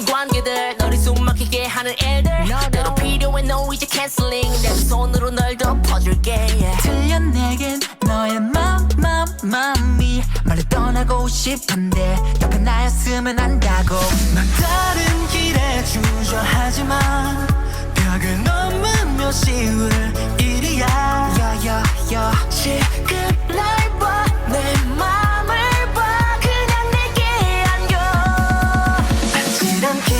걸리는 관계들 너를 숨 막히게 하는 일들. 때로 필요해 no 이제 canceling. 내 손으로 널 덮어줄게 yeah. 틀려 내겐 너의 맘, 맘, 맘이 말을 떠나고 싶은데 옆에 나였으면 한다고. 난 다른 길에 주저하지만 벽을 넘으며 쉬울